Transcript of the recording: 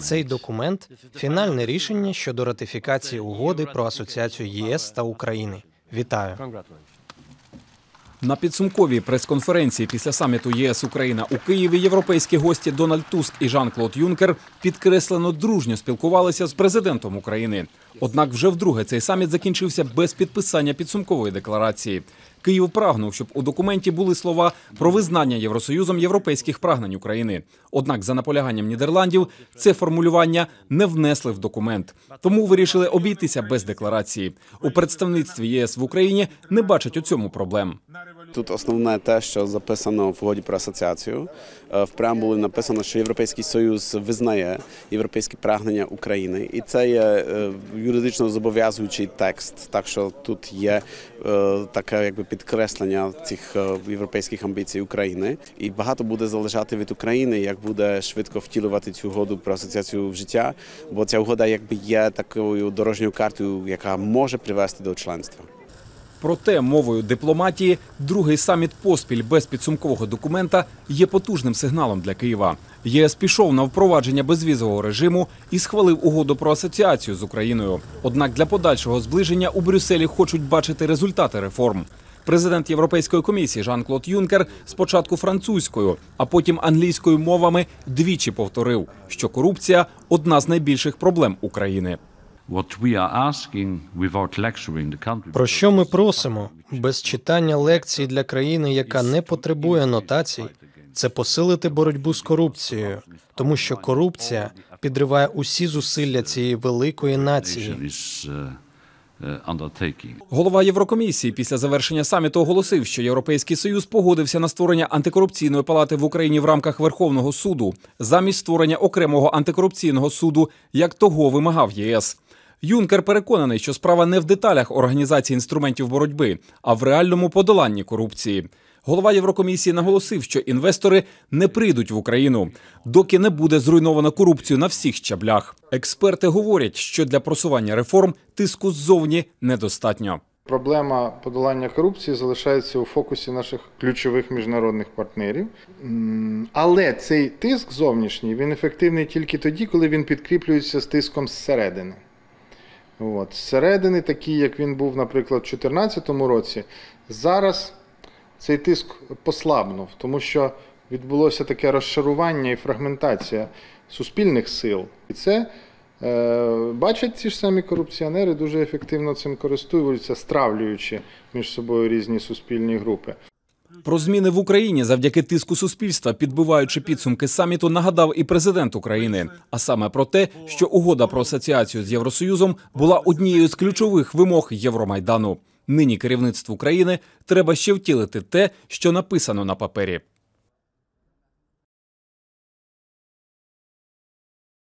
Цей документ фінальне рішення щодо ратифікації угоди про асоціацію ЄС та України. Вітаю. На підсумковій прес-конференції після саміту ЄС Україна у Києві європейські гості Дональд Туск і Жан-Клод Юнкер підкреслено дружньо спілкувалися з президентом України. Однак вже вдруге цей саміт закінчився без підписання підсумкової декларації. Київ прагнув, щоб у документі були слова про визнання Євросоюзом європейських прагнень України. Однак, за наполяганням Нідерландів, це формулювання не внесли в документ, тому вирішили обійтися без декларації. У представництві ЄС в Україні не бачать у цьому проблем. Тут основне те, що записано в угоді про асоціацію. Е, В преамбулі написано, що Європейський Союз визнає європейські прагнення України, і це є е, юридично зобов'язуючий текст. Так що тут є е, таке якби підкреслення цих європейських амбіцій України, і багато буде залежати від України, як буде швидко втілювати цю угоду про асоціацію в життя, бо ця угода якби є такою дорожньою картою, яка може привести до членства. Проте мовою дипломатії другий саміт поспіль без підсумкового документа є потужним сигналом для Києва. ЄС пішов на впровадження безвізового режиму і схвалив угоду про асоціацію з Україною. Однак для подальшого зближення у Брюсселі хочуть бачити результати реформ. Президент Європейської комісії Жан-Клод Юнкер спочатку французькою, а потім англійською мовами двічі повторив, що корупція одна з найбільших проблем України. What we are asking without lecturing the country. Про що ми просимо без читання лекцій для країни, яка не потребує нотацій, це посилити боротьбу з корупцією, тому що корупція підриває усі зусилля цієї великої нації. uh, uh. Голова Єврокомісії після завершення саміту оголосив, що Європейський Союз погодився на створення антикорупційної палати в Україні в рамках Верховного суду замість створення окремого антикорупційного суду, як того вимагав ЄС. Юнкер переконаний, що справа не в деталях організації інструментів боротьби, а в реальному подоланні корупції. Голова Єврокомісії наголосив, що інвестори не прийдуть в Україну, доки не буде зруйновано корупцію на всіх щаблях. Експерти говорять, що для просування реформ тиску ззовні недостатньо. Проблема подолання корупції залишається у фокусі наших ключових міжнародних партнерів. Але цей тиск зовнішній він ефективний тільки тоді, коли він підкріплюється з тиском зсередини. От. Зсередини, такий, як він був, наприклад, у 2014 році, зараз цей тиск послабнув, тому що відбулося таке розшарування і фрагментація суспільних сил. І це е, бачать ці ж самі корупціонери, дуже ефективно цим користуються, стравлюючи між собою різні суспільні групи. Про зміни в Україні завдяки тиску суспільства, підбиваючи підсумки саміту, нагадав і президент України. А саме про те, що угода про асоціацію з Євросоюзом була однією з ключових вимог Євромайдану. Нині керівництву країни треба ще втілити те, що написано на папері.